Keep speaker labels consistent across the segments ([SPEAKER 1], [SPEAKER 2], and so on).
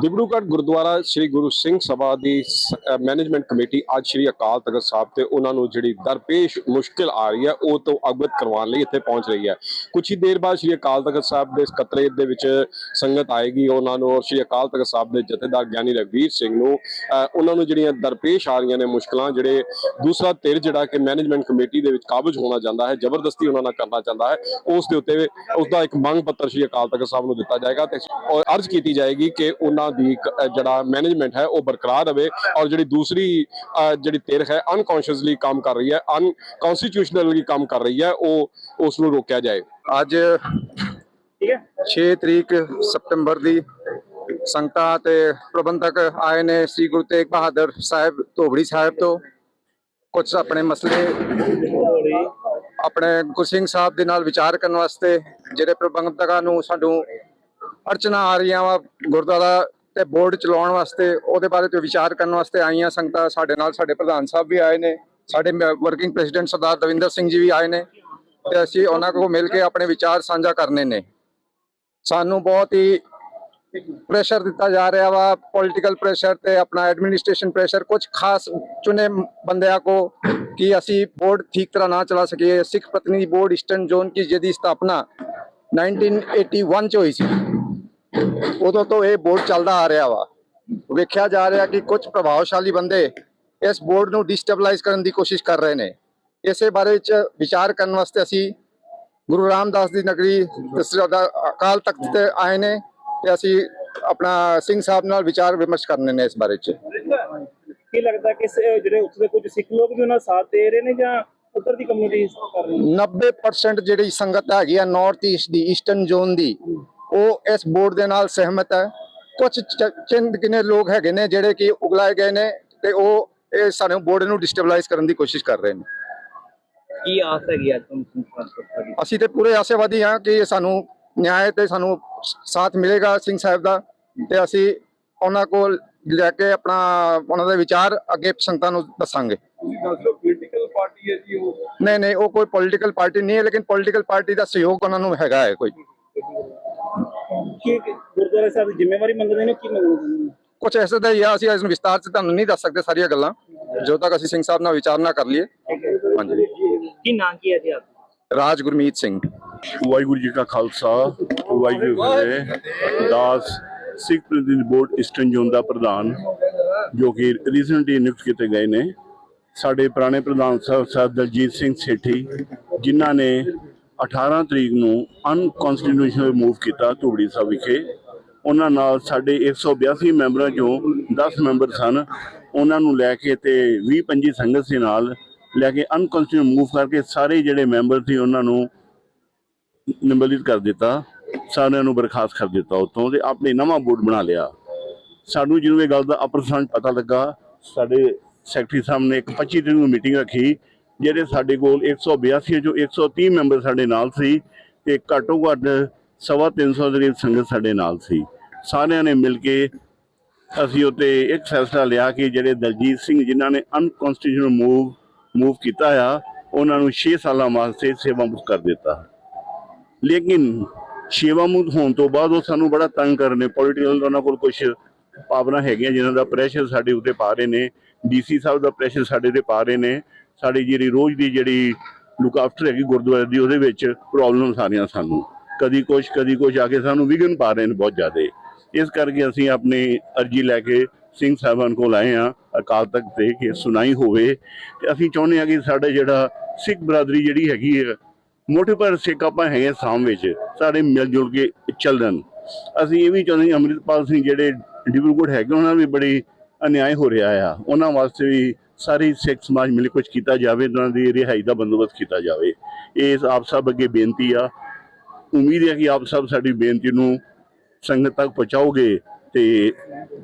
[SPEAKER 1] ਦਿਬੜੂਗੜ੍ਹ ਗੁਰਦੁਆਰਾ ਸ੍ਰੀ ਗੁਰੂ ਸਿੰਘ ਸਭਾ ਦੀ management committee ਅੱਜ ਸ੍ਰੀ ਅਕਾਲ ਤਖਤ ਸਾਹਿਬ ਤੇ ਉਹਨਾਂ ਨੂੰ ਜਿਹੜੀ ਦਰਪੇਸ਼ ਮੁਸ਼ਕਿਲ ਆ ਰਹੀ ਹੈ, ਉਹ ਤੋਂ ਅਵਗਤ ਕਰਵਾਉਣ ਲਈ ਇੱਥੇ ਪਹੁੰਚ ਰਹੀ ਹੈ। ਕੁਝ ਹੀ ਦੇਰ ਬਾਅਦ ਸ੍ਰੀ ਅਕਾਲ ਤਖਤ ਸਾਹਿਬ ਦੇ ਸਕੱਤਰੇਤ ਦੇ ਵਿੱਚ ਸੰਗਤ ਆਏਗੀ ਉਹਨਾਂ ਨੂੰ ਔਰ ਸ੍ਰੀ ਅਕਾਲ ਤਖਤ ਸਾਹਿਬ ਦੇ ਜਥੇਦਾਰ ਗਿਆਨੀ ਰਘਵੀਰ ਸਿੰਘ ਨੂੰ ਉਹਨਾਂ ਨੂੰ ਜਿਹੜੀਆਂ ਦਰਪੇਸ਼ ਆ ਰਹੀਆਂ ਨੇ ਮੁਸ਼ਕਲਾਂ, ਜਿਹੜੇ ਦੂਸਰਾ ਧਿਰ ਜਿਹੜਾ ਕਿ ਮੈਨੇਜਮੈਂਟ ਕਮੇਟੀ ਦੇ ਵਿੱਚ ਕਾਬਜ ਹੋਣਾ ਚਾਹੁੰਦਾ ਹੈ, ਜ਼ਬਰਦਸਤੀ ਉਹਨਾਂ ਨਾਲ ਕਰਨਾ ਚਾਹੁੰਦਾ ਹੈ, ਉਸ ਦੇ ਉੱਤੇ ਉਸ ਦਾ ਇੱਕ ਮੰਗ ਪੱਤਰ ਸ੍ਰੀ ਅਕਾਲ ਤਖਤ ਸਾਹਿਬ ਨੂੰ ਦਿੱਤਾ ਜਾਏਗਾ ਤੇ ਔਰ ਅਰਜ਼ ਕੀਤੀ ਜਾਏਗੀ ਕਿ ਉਹਨਾਂ ਦੀ ਇੱਕ, ਅਹ, ਜਿਹੜਾ ਮੈਨੇਜਮੈਂਟ ਹੈ ਉਹ ਬਰਕਰਾਰ ਰਵੇ ਔਰ ਜਿਹੜੀ ਦੂਸਰੀ ਜਿਹੜੀ ਧਿਰ ਹੈ ਅਨਕੌਂਸ਼ੀਅਸਲੀ ਕੰਮ ਕਰ ਰਹੀ ਹੈ ਅਨਕਨਸਟੀਟਿਊਸ਼ਨਲੀ ਕੰਮ ਕਰ ਰਹੀ ਹੈ ਉਹ ਉਸ ਨੂੰ ਰੋਕਿਆ ਜਾਏ।
[SPEAKER 2] ਅੱਜ 6 ਤਰੀਕ ਸਤੰਬਰ ਦੀ ਸੰਗਤਾਂ ਤੇ ਪ੍ਰਬੰਧਕ ਆਏ ਨੇ ਸ੍ਰੀ ਗੁਰੂ ਤੇਗ ਬਹਾਦਰ ਸਾਹਿਬ ਧੋਬੜੀ ਸਾਹਿਬ ਤੋਂ। ਕੁਝ ਆਪਣੇ ਮਸਲੇ ਆਪਣੇ ਗੁਰਸਿੰਘ ਸਾਹਿਬ ਦੇ ਨਾਲ ਵਿਚਾਰ ਕਰਨ ਵਾਸਤੇ ਜਿਹੜੇ ਪ੍ਰਬੰਧਕਾਂ ਨੂੰ ਸਾਨੂੰ ਅੜਚਨਾ ਆ ਰਹੀਆਂ ਵਾ ਗੁਰਦੁਆਰਾ ਤੇ ਬੋਰਡ ਚਲਾਉਣ ਵਾਸਤੇ, ਉਹਦੇ ਬਾਰੇ ਤੇ ਵਿਚਾਰ ਕਰਨ ਵਾਸਤੇ ਆਈਆਂ ਸੰਗਤਾਂ ਸਾਡੇ ਨਾਲ, ਸਾਡੇ ਪ੍ਰਧਾਨ ਸਾਹਿਬ ਵੀ ਆਏ ਨੇ, ਸਾਡੇ ਵਰਕਿੰਗ ਪ੍ਰੈਜ਼ੀਡੈਂਟ ਸਰਦਾਰ ਦਵਿੰਦਰ ਸਿੰਘ ਜੀ ਵੀ ਆਏ ਨੇ ਤੇ ਅਸੀਂ ਉਹਨਾਂ ਕੋਲ ਮਿਲ ਕੇ ਆਪਣੇ ਵਿਚਾਰ ਸਾਂਝਾ ਕਰਨੇ ਨੇ। ਸਾਨੂੰ ਬਹੁਤ ਹੀ ਪ੍ਰੈਸ਼ਰ ਦਿੱਤਾ ਜਾ ਰਿਹਾ ਵਾ ਪੋਲਿਟੀਕਲ ਪ੍ਰੈਸ਼ਰ ਤੇ ਆਪਣਾ ਐਡਮਿਨਿਸਟ੍ਰੇਸ਼ਨ ਪ੍ਰੈਸ਼ਰ ਕੁਝ ਖਾਸ ਚੁਣੇ ਬੰਦਿਆਂ ਕੋ ਕਿ ਅਸੀਂ ਬੋਰਡ ਠੀਕ ਤਰ੍ਹਾਂ ਨਾ ਚਲਾ ਸਕੀਏ। Sikh Pratinidhi board eastern zone ਕੀ ਜਿਹਦੀ ਸਥਾਪਨਾ 1981 ਚ ਹੋਈ ਸੀ। ਉਦੋਂ ਤੋਂ ਇਹ ਬੋਰਡ ਚੱਲਦਾ ਆ ਰਿਹਾ ਵਾ। ਵੇਖਿਆ ਜਾ ਰਿਹਾ ਕਿ ਕੁਝ ਪ੍ਰਭਾਵਸ਼ਾਲੀ ਬੰਦੇ ਇਸ ਬੋਰਡ ਨੂੰ ਡਿਸਟੇਬਲਾਈਜ਼ ਕਰਨ ਦੀ ਕੋਸ਼ਿਸ਼ ਕਰ ਰਹੇ ਨੇ। ਇਸੇ ਬਾਰੇ ਵਿੱਚ ਵਿਚਾਰ ਕਰਨ ਵਾਸਤੇ ਅਸੀਂ ਗੁਰੂ ਰਾਮਦਾਸ ਦੀ ਨਗਰੀ ਅਕਾਲ ਤਖਤ ਤੇ ਆਏ ਨੇ ਤੇ ਅਸੀਂ ਆਪਣਾ ਸਿੰਘ ਸਾਹਿਬ ਨਾਲ ਵਿਚਾਰ ਵਿਮਰਸ਼ ਕਰਨੇ ਨੇ ਇਸ ਬਾਰੇ ਚ
[SPEAKER 3] ਕੀ ਲੱਗਦਾ ਕਿ ਜਿਹੜੇ ਉੱਥੇ ਦੇ ਕੁਝ ਸਿੱਖ ਲੋਕ ਵੀ ਉਹਨਾਂ ਸਾਥ ਦੇ ਰਹੇ ਨੇ ਜਾਂ ਉੱਧਰ ਦੀ ਕਮਿਊਨਿਟੀ ਕਰ ਰਹੀ ਹੈ
[SPEAKER 2] 90% ਜਿਹੜੀ ਸੰਗਤ ਹੈਗੀ ਆ ਨਾਰਥ ਈਸਟ ਦੀ ਈਸਟਰਨ ਜ਼ੋਨ ਦੀ ਉਹ ਇਸ ਬੋਰਡ ਦੇ ਨਾਲ ਸਹਿਮਤ ਹੈ। ਕੁਝ ਚਿੰਦ ਕਿਨੇ ਲੋਕ ਹੈਗੇ ਨੇ ਜਿਹੜੇ ਕਿ ਉਗਲਾਏ ਗਏ ਨੇ ਤੇ ਉਹ ਇਹ ਸਾਨੂੰ ਬੋਰਡ ਨੂੰ ਡਿਸਟੇਬਲਾਈਜ਼ ਕਰਨ ਦੀ ਕੋਸ਼ਿਸ਼ ਕਰ ਰਹੇ ਨੇ।
[SPEAKER 3] ਕੀ ਆਸ ਹੈਗੀ ਅੱਜ ਤੁਹਾਨੂੰ
[SPEAKER 2] ਅਸੀਂ ਤੇ ਪੂਰੇ ਆਸ਼ਾਵਾਦੀ ਹਾਂ ਕਿ ਸਾਨੂੰ ਨਿਆਂ ਤੇ ਸਾਨੂੰ ਸਾਥ ਮਿਲੇਗਾ ਸਿੰਘ ਸਾਹਿਬ ਦਾ ਤੇ ਅਸੀਂ ਉਹਨਾਂ ਕੋਲ ਲੈ ਕੇ ਆਪਣਾ ਉਹਨਾਂ ਦੇ ਵਿਚਾਰ ਅੱਗੇ ਸੰਗਤਾਂ ਨੂੰ ਦੱਸਾਂਗੇ।
[SPEAKER 1] ਪੋਲੀਟੀਕਲ ਪਾਰਟੀ ਹੈ ਜੀ ਉਹ?
[SPEAKER 2] ਨਹੀਂ ਨਹੀਂ ਉਹ ਕੋਈ ਪੋਲੀਟੀਕਲ ਪਾਰਟੀ ਨਹੀਂ ਹੈ ਲੇਕਿਨ ਪੋਲੀਟੀਕਲ ਪਾਰਟੀ ਦਾ ਸਹਿਯੋਗ ਉਹਨਾਂ ਨੂੰ ਹੈਗਾ ਹੈ ਕੋਈ।
[SPEAKER 3] ਕੀ ਗੁਰਦੁਆਰਾ ਸਾਹਿਬ ਦੀ ਜ਼ਿੰਮੇਵਾਰੀ ਮੰਗਦੇ ਨੇ ਕੀ ਮੰਗਦੇ ਨੇ?
[SPEAKER 2] ਕੁਝ ਐਸੇ ਹੀ ਆ ਅਸੀਂ ਇਸ ਨੂੰ ਵਿਸਤਾਰ ਚ ਤੁਹਾਨੂੰ ਨਹੀਂ ਦੱਸ ਸਕਦੇ ਸਾਰੀਆਂ ਗੱਲਾਂ। ਜਦੋਂ ਤੱਕ ਅਸੀਂ ਸਿੰਘ ਸਾਹਿਬ ਨਾਲ ਵਿਚਾਰ ਨਾ ਕਰ ਲਈਏ। ਹਾਂਜੀ।
[SPEAKER 3] ਕੀ ਨਾਂ ਕੀ ਹੈ ਜੀ ਆਪ
[SPEAKER 2] ਰਾਜ ਗੁਰਮੀਤ ਸਿੰਘ।
[SPEAKER 4] ਵਾਹਿਗੁਰੂ ਜੀ ਕਾ ਖਾਲਸਾ ਵਾਹਿਗੁਰੂ ਜੀ ਕੀ ਫਤਿਹ। ਦਾਸ Sikh Pratinidhi board eastern zone ਦਾ ਪ੍ਰਧਾਨ ਜੋ ਕਿ ਰੀਸੈਂਟਲੀ ਨਿਯੁਕਤ ਕੀਤੇ ਗਏ ਨੇ। ਸਾਡੇ ਪੁਰਾਣੇ ਪ੍ਰਧਾਨ ਸਾਹਿਬ ਸਾਹਿਬ ਦਲਜੀਤ ਸਿੰਘ ਸੇਠੀ ਜਿਨ੍ਹਾਂ ਨੇ 18 ਤਰੀਕ ਨੂੰ ਅਨਕਨਸਟੀਟਿਊਸ਼ਨਲ ਮੂਵ ਕੀਤਾ ਧੂਬੜੀ ਸਾਹਿਬ ਵਿਖੇ। ਉਹਨਾਂ ਨਾਲ ਸਾਡੇ 182 ਮੈਂਬਰਾਂ ਚੋਂ 10 ਮੈਂਬਰ ਸਨ। ਉਹਨਾਂ ਨੂੰ ਲੈ ਕੇ ਤੇ 20 25 ਸੰਗਤ ਦੇ ਨਾਲ। ਲੈ ਕੇ ਅਨਕਨਸਟੀਟਿਊਸ਼ਨਲ ਮੂਵ ਕਰਕੇ ਸਾਰੇ ਜਿਹੜੇ ਮੈਂਬਰ ਸੀ ਉਹਨਾਂ ਨੂੰ ਨਿੰਬਲਿਤ ਕਰ ਦਿੱਤਾ। ਸਾਰਿਆਂ ਨੂੰ ਬਰਖਾਸਤ ਕਰ ਦਿੱਤਾ ਉਤੋਂ ਤੇ ਆਪਣੇ ਨਵਾਂ ਬੋਰਡ ਬਣਾ ਲਿਆ। ਸਾਨੂੰ ਜਦੋਂ ਇਹ ਗੱਲ ਦਾ ਅਪਰਸੰਨ ਪਤਾ ਲੱਗਾ, ਸਾਡੇ ਸੈਕਟਰੀ ਸਾਹਿਬ ਨੇ ਇੱਕ 25 ਤਰੀਕ ਨੂੰ ਮੀਟਿੰਗ ਰੱਖੀ। ਜਿਹੜੇ ਸਾਡੇ ਕੋਲ 182 ਚੋਂ 130 ਮੈਂਬਰ ਸਾਡੇ ਨਾਲ ਸੀ ਤੇ ਘੱਟੋ ਘੱਟ ਸਵਾ ਤਿੰਨ ਸੌ ਦੇ ਸੰਗਤ ਸਾਡੇ ਨਾਲ ਸੀ। ਸਾਰਿਆਂ ਨੇ ਮਿਲ ਕੇ ਅਸੀਂ ਉੱਤੇ ਇੱਕ ਫੈਸਲਾ ਲਿਆ ਕਿ ਜਿਹੜੇ ਦਲਜੀਤ ਸਿੰਘ ਜਿਨ੍ਹਾਂ ਨੇ ਅਨਕਨਸਟੀਟਿਊਸ਼ਨਲ ਮੂਵ ਮੂਵ ਕੀਤਾ ਆ, ਉਹਨਾਂ ਨੂੰ 6 ਸਾਲਾਂ ਵਾਸਤੇ ਸੇਵਾ ਮੁਕਤ ਕਰ ਦਿੱਤਾ। ਲੇਕਿਨ ਸੇਵਾ ਮੁਕਤ ਹੋਣ ਤੋਂ ਬਾਅਦ ਉਹ ਸਾਨੂੰ ਬੜਾ ਤੰਗ ਕਰ ਪੋਲੀਟੀਕਲ ਉਹਨਾਂ ਕੋਲ ਕੁਝ ਪਾਵਰਾਂ ਹੈਗੀਆਂ, ਜਿਨ੍ਹਾਂ ਦਾ ਪ੍ਰੈਸ਼ਰ ਸਾਡੇ ਉੱਤੇ ਪਾ ਰਹੇ ਨੇ। ਡੀਸੀ ਸਾਹਿਬ ਦਾ ਪ੍ਰੈਸ਼ਰ ਸਾਡੇ ਤੇ ਪਾ ਰਹੇ ਨੇ। ਸਾਡੀ ਜਿਹੜੀ ਰੋਜ਼ ਦੀ ਜਿਹੜੀ ਲੁੱਕ ਆਫਟਰ ਹੈਗੀ ਗੁਰਦੁਆਰੇ ਦੀ, ਉਹਦੇ ਵਿੱਚ ਪ੍ਰੋਬਲਮ ਸਾਰੀਆਂ ਸਾਨੂੰ। ਕਦੀ ਕੁਛ ਕਦੀ ਕੁਛ ਆ ਕੇ ਸਾਨੂੰ ਵਿਘਨ ਪਾ ਰਹੇ ਨੇ ਬਹੁਤ ਜ਼ਿਆਦਾ। ਇਸ ਕਰਕੇ ਅਸੀਂ ਆਪਣੀ ਅਰਜੀ ਲੈ ਕੇ ਸਿੰਘ ਸਾਹਿਬਾਨ ਕੋਲ ਆਏ ਆ ਅਕਾਲ ਤਖਤ ਤੇ ਕਿ ਸੁਣਾਈ ਹੋਵੇ। ਤੇ ਅਸੀਂ ਚਾਹੁੰਦੇ ਹਾਂ ਕਿ ਸਾਡਾ ਜਿਹੜਾ ਸਿੱਖ ਬਰਾਦਰੀ ਜਿਹੜੀ ਹੈਗੀ ਹੈ, ਮੋਟੇ ਪਰ ਸਿੱਖ ਆਪਾਂ ਹੈਗੇ ਸਾਮ ਵਿੱਚ, ਸਾਰੇ ਮਿਲ ਜੁਲ ਕੇ ਚੱਲਣ। ਅਸੀਂ ਇਹ ਵੀ ਚਾਹੁੰਦੇ ਹਾਂ ਅੰਮ੍ਰਿਤਪਾਲ ਸਿੰਘ ਜਿਹੜੇ ਡਿਬਰੂਗੜ੍ਹ ਹੈਗੇ, ਉਹਨਾਂ ਨਾਲ ਵੀ ਬੜੀ ਅਨਿਆਏ ਹੋ ਰਿਹਾ ਆ। ਉਹਨਾਂ ਵਾਸਤੇ ਵੀ ਸਾਰੀ ਸਿੱਖ ਸਮਾਜ ਮਿਲ ਕੇ ਕੁਝ ਕੀਤਾ ਜਾਵੇ ਉਹਨਾਂ ਦੀ ਰਿਹਾਈ ਦਾ ਬੰਦੋਬਸਤ ਕੀਤਾ ਜਾਵੇ। ਇਸ ਆਪ ਸਭ ਅੱਗੇ ਬੇਨਤੀ ਆ। ਉਮੀਦ ਹੈ ਕਿ ਆਪ ਸਭ ਸਾਡੀ ਬੇਨਤੀ ਨੂੰ ਸੰਗਤ ਤੱਕ ਪਹੁੰਚਾਓਗੇ ਤੇ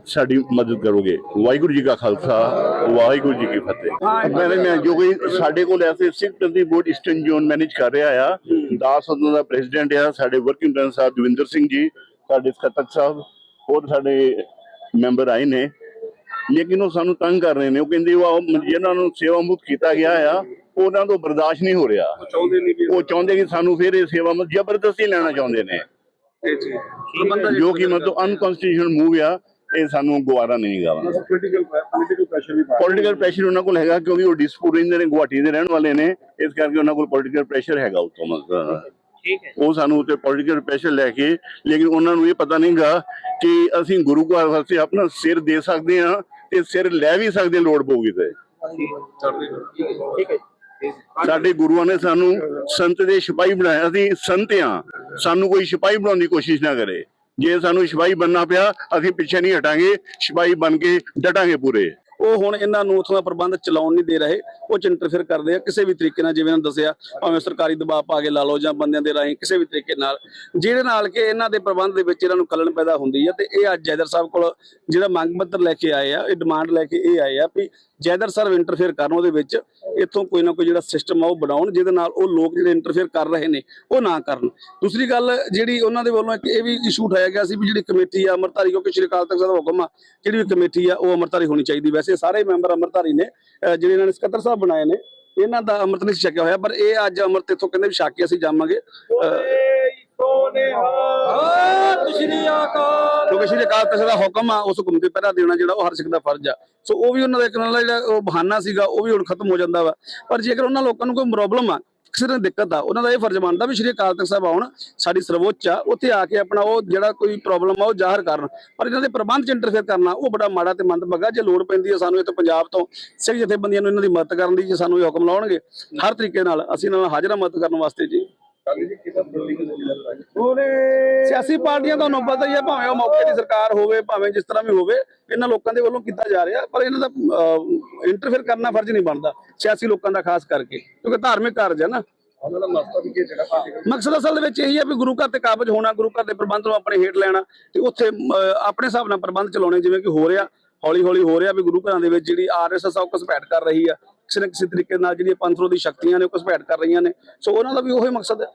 [SPEAKER 4] ਸਾਡੀ ਮਦਦ ਕਰੋਗੇ। ਵਾਹਿਗੁਰੂ ਜੀ ਕਾ ਖਾਲਸਾ ਵਾਹਿਗੁਰੂ ਜੀ ਕੀ ਫਤਿਹ। ਮੈਂ ਮੈਂ ਜੋ ਕੋਈ ਸਾਡੇ ਕੋਲ ਐਸੇ ਸਿੱਖ ਪ੍ਰਤੀ ਬੋਰਡ ਈਸਟਰਨ ਜ਼ੋਨ ਮੈਨੇਜ ਕਰ ਰਿਹਾ ਆ। ਦਾਸ ਉਹਨਾਂ ਦਾ ਪ੍ਰੈਜ਼ੀਡੈਂਟ ਆ ਸਾਡੇ ਵਰਕਿੰਗ ਪ੍ਰੈਜ਼ੀਡੈਂਟ ਸਾਹਿਬ ਦਵਿੰਦਰ ਸਿੰਘ ਜੀ ਸਾਡੇ ਸਕੱਤਰ ਸਾਹਿਬ ਹੋਰ ਸਾਡੇ ਮੈਂਬਰ ਆਏ ਨੇ। ਲੇਕਿਨ ਉਹ ਸਾਨੂੰ ਤੰਗ ਕਰ ਰਹੇ ਨੇ। ਉਹ ਕਹਿੰਦੇ ਉਹ ਜਿਹਨਾਂ ਨੂੰ ਸੇਵਾ ਮੁਕਤ ਕੀਤਾ ਗਿਆ ਆ ਉਹਨਾਂ ਤੋਂ ਬਰਦਾਸ਼ਤ ਨਹੀਂ ਹੋ ਰਿਹਾ।
[SPEAKER 1] ਚਾਹੁੰਦੇ ਨਹੀਂ ਕਿ
[SPEAKER 4] ਉਹ ਚਾਹੁੰਦੇ ਕਿ ਸਾਨੂੰ ਫਿਰ ਇਹ ਸੇਵਾ ਮੁਕਤ ਜ਼ਬਰਦਸਤੀ ਲੈਣਾ ਚਾਹੁੰਦੇ ਨੇ।
[SPEAKER 1] ਜੀ।
[SPEAKER 4] ਜੋ। ਕਿ ਮਤਲਬ ਅਨਕਨਸਟੀਟਿਊਸ਼ਨਲ ਮੂਵ ਆ ਇਹ ਸਾਨੂੰ ਗਵਾਰਾ ਨਹੀਂ ਗਾ
[SPEAKER 1] ਪੋਲੀਟੀਕਲ ਪ੍ਰੈਸ਼ਰ ਵੀ
[SPEAKER 4] ਪੋਲੀਟੀਕਲ ਪ੍ਰੈਸ਼ਰ ਉਹਨਾਂ ਕੋਲ ਹੈਗਾ ਕਿਉਂਕਿ ਉਹ ਡਿਸਪੂਰ ਰਹਿੰਦੇ ਨੇ ਗੁਹਾਟੀ ਦੇ ਰਹਿਣ ਵਾਲੇ ਨੇ। ਇਸ ਕਰਕੇ ਉਹਨਾਂ ਕੋਲ ਪੋਲੀਟੀਕਲ ਪ੍ਰੈਸ਼ਰ ਹੈਗਾ ਉਤੋਂ ਮਤਲਬ।
[SPEAKER 3] ਠੀਕ ਹੈ
[SPEAKER 4] ਉਹ ਸਾਨੂੰ ਉੱਤੇ ਪੋਲੀਟੀਕਲ ਪ੍ਰੈਸ਼ਰ ਲੈ ਕੇ ਲੇਕਿਨ ਉਹਨਾਂ ਨੂੰ ਇਹ ਪਤਾ ਨਹੀਂਗਾ ਕਿ ਅਸੀਂ ਗੁਰੂ ਘਰ ਵਾਸਤੇ ਆਪਣਾ ਸਿਰ ਦੇ ਸਕਦੇ ਹਾਂ ਤੇ ਸਿਰ ਲੈ ਵੀ ਸਕਦੇ ਲੋੜ ਪਊਗੀ ਤੇ।
[SPEAKER 3] ਠੀਕ ਹੈ
[SPEAKER 4] ਸਾਡੇ ਗੁਰੂਆਂ ਨੇ ਸਾਨੂੰ ਸੰਤ ਦੇ ਸਿਪਾਹੀ ਬਣਾਇਆ ਅਸੀਂ ਸੰਤ ਹਾਂ ਸਾਨੂੰ ਕੋਈ ਸਿਪਾਹੀ ਬਣਾਉਣ ਦੀ ਕੋਸ਼ਿਸ਼ ਨਾ ਕਰੇ। ਜੇ ਸਾਨੂੰ ਸਿਪਾਹੀ ਬਣਨਾ ਪਿਆ ਅਸੀਂ ਪਿੱਛੇ ਨਹੀਂ ਹਟਾਂਗੇ ਸਿਪਾਹੀ ਬਣ ਕੇ ਡਟਾਂਗੇ ਪੂਰੇ।
[SPEAKER 5] ਉਹ ਹੁਣ ਇਹਨਾਂ ਨੂੰ ਉਥੋਂ ਦਾ ਪ੍ਰਬੰਧ ਚਲਾਉਣ ਨਹੀਂ ਦੇ ਰਹੇ, ਉਹ ਚ ਇੰਟਰਫੇਅਰ ਕਰਦੇ ਆ, ਕਿਸੇ ਵੀ ਤਰੀਕੇ ਨਾਲ ਜਿਵੇਂ ਇਹਨਾਂ ਦੱਸਿਆ, ਭਾਵੇਂ ਸਰਕਾਰੀ ਦਬਾਅ ਪਾ ਕੇ ਲਾ ਲਓ ਜਾਂ ਬੰਦਿਆਂ ਦੇ ਰਾਹੀਂ ਕਿਸੇ ਵੀ ਤਰੀਕੇ ਨਾਲ ਜਿਹਦੇ ਨਾਲ ਕਿ ਇਹਨਾਂ ਦੇ ਪ੍ਰਬੰਧ ਦੇ ਵਿੱਚ ਇਹਨਾਂ ਨੂੰ ਕਲਣ ਪੈਦਾ ਹੁੰਦੀ ਹੈ ਤੇ ਇਹ ਅੱਜ ਜੈਦਰ ਸਾਹਿਬ ਕੋਲ ਜਿਹੜਾ ਮੰਗ ਪੱਤਰ ਲੈ ਕੇ ਆਏ ਆ, ਇਹ ਡਿਮਾਂਡ ਲੈ ਕੇ ਇਹ ਆਏ ਆ ਵੀ ਜੈਦਰ ਸਾਹਿਬ ਇੰਟਰਫੇਅਰ ਕਰਨ ਉਹਦੇ ਵਿੱਚ ਇੱਥੋਂ ਕੋਈ ਨਾ ਕੋਈ ਜਿਹੜਾ ਸਿਸਟਮ ਆ ਉਹ ਬਣਾਉਣ, ਜਿਹਦੇ ਨਾਲ ਉਹ ਲੋਕ ਜਿਹੜੇ ਇੰਟਰਫੇਅਰ ਕਰ ਰਹੇ ਨੇ, ਉਹ ਨਾ ਕਰਨ। ਦੂਸਰੀ ਗੱਲ ਜਿਹੜੀ ਉਹਨਾਂ ਦੇ ਵੱਲੋਂ ਇੱਕ ਇਹ ਵੀ ਇਸ਼ੂ ਉਠਾਇਆ ਗਿਆ ਸੀ ਵੀ ਜਿਹੜੀ ਕਮੇਟੀ ਆ, ਅਮਰਤਾਰੀ, ਕਿਉਂਕਿ ਸ਼੍ਰੀ ਅਕਾਲ ਤਖਤ ਸਾਹਿਬ ਦਾ ਹੁਕਮ ਆ, ਜਿਹੜੀ ਵੀ ਕਮੇਟੀ ਆ, ਉਹ ਅਮਰਤਾਰੀ ਹੋਣੀ ਚਾਹੀਦੀ ਵੈਸੇ। ਸਾਰੇ ਮੈਂਬਰ ਅਮਰਤਾਰੀ ਨੇ ਜਿਹੜੇ ਇਹਨਾਂ ਨੇ ਸਕੱਤਰ ਸਾਹਿਬ ਬਣਾਏ ਨੇ, ਇਹਨਾਂ ਦਾ ਅੰਮ੍ਰਿਤ ਨਹੀਂ ਛਕਿਆ ਹੋਇਆ, ਪਰ ਇਹ ਅੱਜ ਅੰਮ੍ਰਿਤ ਇੱਥੋਂ ਕਹਿੰਦੇ ਵੀ ਛਕ ਕੇ ਅਸੀਂ ਜਾਵਾਂਗੇ। ਅਹ ਕਿਉਂਕਿ ਸ਼੍ਰੀ ਅਕਾਲ ਤਖਤ ਦਾ ਹੁਕਮ ਆ, ਉਸ ਹੁਕਮ ਤੇ ਪਹਿਰਾ ਦੇਣਾ ਜਿਹੜਾ ਉਹ ਹਰ ਸਿੱਖ ਦਾ ਫਰਜ਼ ਆ। ਸੋ ਉਹ ਵੀ ਉਹਨਾਂ ਦਾ ਇੱਕ ਨਾਲ ਜਿਹੜਾ ਉਹ ਬਹਾਨਾ ਸੀਗਾ, ਉਹ ਵੀ ਹੁਣ ਖਤਮ ਹੋ ਜਾਂਦਾ ਵਾ। ਪਰ ਜੇਕਰ ਉਹਨਾਂ ਲੋਕਾਂ ਨੂੰ ਕੋਈ ਪ੍ਰੋਬਲਮ ਆ ਕਿਸੇ ਨੂੰ ਦਿੱਕਤ ਆ। ਉਹਨਾਂ ਦਾ ਇਹ ਫਰਜ਼ ਬਣਦਾ ਵੀ ਸ਼੍ਰੀ ਅਕਾਲ ਤਖਤ ਸਾਹਿਬ ਆਉਣ, ਸਾਡੀ ਸਰਵੋੱਚ ਆ। ਉੱਥੇ ਆ ਕੇ ਆਪਣਾ ਉਹ ਜਿਹੜਾ ਕੋਈ ਪ੍ਰੋਬਲਮ ਆ, ਉਹ ਜ਼ਾਹਰ ਕਰਨ। ਪਰ ਇਹਨਾਂ ਦੇ ਪ੍ਰਬੰਧ ਚ ਇੰਟਰਫੇਅਰ ਕਰਨਾ, ਉਹ ਬੜਾ ਮਾੜਾ ਤੇ ਮੰਦਭਾਗਾ। ਜੇ ਲੋੜ ਪੈਂਦੀ ਹੈ ਸਾਨੂੰ ਇੱਥੇ ਪੰਜਾਬ ਤੋਂ, ਸਿੱਖ ਜਥੇਬੰਦੀਆਂ ਨੂੰ ਇਹਨਾਂ ਦੀ ਮਦਦ ਕਰਨ ਦੀ, ਜੇ ਸਾਨੂੰ ਇਹ ਹੁਕਮ ਲਾਉਣਗੇ, ਹਰ ਤਰੀਕੇ ਨਾਲ ਅਸੀਂ ਇਹਨਾਂ ਨਾਲ ਹਾਜ਼ਰਾਂ ਮਦਦ ਕਰਨ ਵਾਸਤੇ ਜੀ। ਸਿਆਸੀ ਪਾਰਟੀਆਂ ਤੁਹਾਨੂੰ ਪਤਾ ਹੀ ਹੈ ਭਾਵੇਂ ਉਹ ਮੌਕੇ ਦੀ ਸਰਕਾਰ ਹੋਵੇ ਭਾਵੇਂ ਜਿਸ ਤਰ੍ਹਾਂ ਵੀ ਹੋਵੇ ਇਹਨਾਂ ਲੋਕਾਂ ਦੇ ਵੱਲੋਂ ਕੀਤਾ ਜਾ ਰਿਹਾ ਪਰ ਇਹਨਾਂ ਦਾ ਇੰਟਰਫੇਅਰ ਕਰਨਾ ਫਰਜ਼ ਨਹੀਂ ਬਣਦਾ ਸਿਆਸੀ ਲੋਕਾਂ ਦਾ ਖਾਸ ਕਰਕੇ ਕਿਉਂਕਿ ਧਾਰਮਿਕ ਕਾਰਜ ਹੈ ਨਾ। ਮਕਸਦ ਅਸਲ ਦੇ ਵਿੱਚ ਇਹੀ ਹੈ ਵੀ ਗੁਰੂ ਘਰ ਤੇ ਕਾਬਜ ਹੋਣਾ ਗੁਰੂ ਘਰ ਦੇ ਪ੍ਰਬੰਧ ਨੂੰ ਆਪਣੇ ਹੇਠ ਲੈਣਾ ਤੇ ਉੱਥੇ ਆਪਣੇ ਹਿਸਾਬ ਨਾਲ ਪ੍ਰਬੰਧ ਚਲਾਉਣੇ ਜਿਵੇਂ ਕਿ ਹੋ ਰਿਹਾ ਹੌਲੀ ਹੌਲੀ ਹੋ ਰਿਹਾ ਵੀ ਗੁਰੂ ਘਰਾਂ ਦੇ ਵਿੱਚ ਜਿਹੜੀ ਆਰਐਸਐਸ ਆ ਉਹ ਕਰ ਰਹੀ ਆ। ਕਿਸੇ ਨਾ ਕਿਸੇ ਤਰੀਕੇ ਨਾਲ ਜਿਹੜੀਆਂ ਪੰਥ ਦੀ ਸ਼ਕਤੀਆਂ ਨੇ ਉਹ ਘਸਪੈਠ ਕਰ ਰਹੀਆਂ ਨੇ। ਸੋ ਉਹਨਾਂ ਦਾ ਵੀ ਉਹੀ ਮਕਸਦ ਹੈ।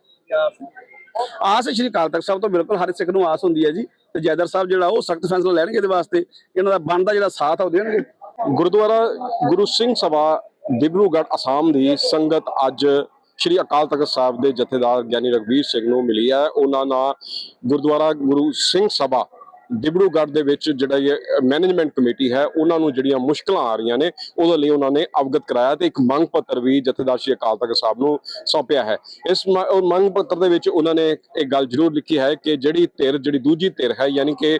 [SPEAKER 5] ਆਸ ਹੈ ਸ਼੍ਰੀ ਅਕਾਲ ਤਖਤ ਸਾਹਿਬ ਤੋਂ ਬਿਲਕੁਲ ਹਰ ਸਿੱਖ ਨੂੰ ਆਸ ਹੁੰਦੀ ਹੈ ਜੀ। ਤੇ ਜੈਦਰ ਸਾਹਿਬ ਜਿਹੜਾ ਉਹ ਸਖਤ ਫੈਸਲਾ ਲੈਣਗੇ ਇਹਦੇ ਵਾਸਤੇ, ਇਹਨਾਂ ਦਾ ਬਣਦਾ ਜਿਹੜਾ ਸਾਥ ਆ ਉਹ ਦੇਣਗੇ।
[SPEAKER 1] ਗੁਰਦੁਆਰਾ ਗੁਰੂ ਸਿੰਘ ਸਭਾ ਦਿਬਰੂਗੜ੍ਹ ਅਸਾਮ ਦੀ ਸੰਗਤ ਅੱਜ ਸ਼੍ਰੀ ਅਕਾਲ ਤਖਤ ਸਾਹਿਬ ਦੇ ਜਥੇਦਾਰ ਗਿਆਨੀ ਰਗਵੀਰ ਸਿੰਘ ਨੂੰ ਮਿਲੀ ਹੈ। ਉਹਨਾਂ ਨਾਲ ਗੁਰਦੁਆਰਾ ਗੁਰੂ ਸਿੰਘ ਸਭਾ ਦਿਬਰੂਗੜ੍ਹ ਦੇ ਵਿੱਚ ਜਿਹੜਾ ਇਹ ਮੈਨੇਜਮੈਂਟ ਕਮੇਟੀ ਹੈ, ਉਹਨਾਂ ਨੂੰ ਜਿਹੜੀਆਂ ਮੁਸ਼ਕਲਾਂ ਆ ਰਹੀਆਂ ਨੇ, ਉਹਦੇ ਲਈ ਉਹਨਾਂ ਨੇ ਅਵਗਤ ਕਰਾਇਆ ਤੇ ਇੱਕ ਮੰਗ ਪੱਤਰ ਵੀ ਜਥੇਦਾਰ ਸ਼੍ਰੀ ਅਕਾਲ ਤਖਤ ਸਾਹਿਬ ਨੂੰ ਸੌਂਪਿਆ ਹੈ। ਇਸ ਮੰਗ ਪੱਤਰ ਦੇ ਵਿੱਚ ਉਹਨਾਂ ਨੇ ਇੱਕ ਗੱਲ ਜ਼ਰੂਰ ਲਿਖੀ ਹੈ ਕਿ ਜਿਹੜੀ ਧਿਰ, ਜਿਹੜੀ ਦੂਜੀ ਧਿਰ ਹੈ, ਯਾਨੀ ਕਿ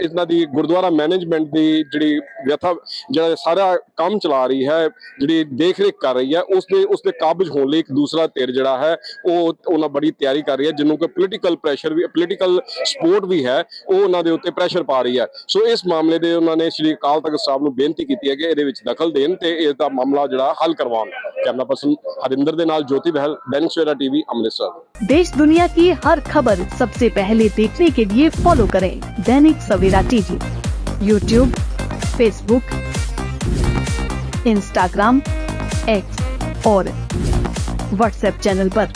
[SPEAKER 1] ਇਹਨਾਂ ਦੀ ਗੁਰਦੁਆਰਾ ਮੈਨੇਜਮੈਂਟ ਦੀ ਜਿਹੜੀ ਵਿਅਥਾ ਜਿਹੜਾ ਸਾਰਾ ਕੰਮ ਚਲਾ ਰਹੀ ਹੈ, ਜਿਹੜੀ ਦੇਖ ਰੇਖ ਕਰ ਰਹੀ ਹੈ, ਉਸ ਦੇ ਉਸ ਦੇ ਕਾਬਜ ਹੋਣ ਲਈ ਇੱਕ ਦੂਸਰਾ ਧਿਰ ਜਿਹੜਾ ਹੈ, ਉਹ ਉਹਨਾਂ ਬੜੀ ਤਿਆਰੀ ਕਰ ਰਹੀ ਹੈ, ਜਿਹਨੂੰ ਕਿ ਪੋਲੀਟੀਕਲ ਪ੍ਰੈਸ਼ਰ ਵੀ ਪੋਲੀਟੀਕਲ ਸਪੋਰਟ ਵੀ ਹੈ, ਉਹ ਉਹਨਾਂ ਦੇ ਉੱਤੇ ਪ੍ਰੈਸ਼ਰ ਪਾ ਰਹੀ ਹੈ ਸੋ ਇਸ ਮਾਮਲੇ ਦੇ ਉਹਨਾਂ ਨੇ ਸ਼੍ਰੀ ਅਕਾਲ ਤਖਤ ਸਾਹਿਬ ਨੂੰ ਬੇਨਤੀ ਕੀਤੀ ਹੈ ਕਿ ਇਹਦੇ ਵਿੱਚ ਦਖਲ ਦੇਣ ਤੇ ਇਸ ਦਾ ਮਾਮਲਾ ਜਿਹੜਾ ਹੱਲ ਕਰਵਾਉਣ ਕੈਮਰਾ ਪਰਸਨ ਹਰਿੰਦਰ ਦੇ ਨਾਲ ਜੋਤੀ ਬਹਿਲ ਦੈਨਿਕ ਸਵੇਰਾ ਟੀਵੀ ਅੰਮ੍ਰਿਤਸਰ
[SPEAKER 6] देश दुनिया की हर खबर सबसे पहले देखने के लिए फॉलो करें Dainik Savera TV YouTube Facebook Instagram X और व्हाट्सएप चैनल पर।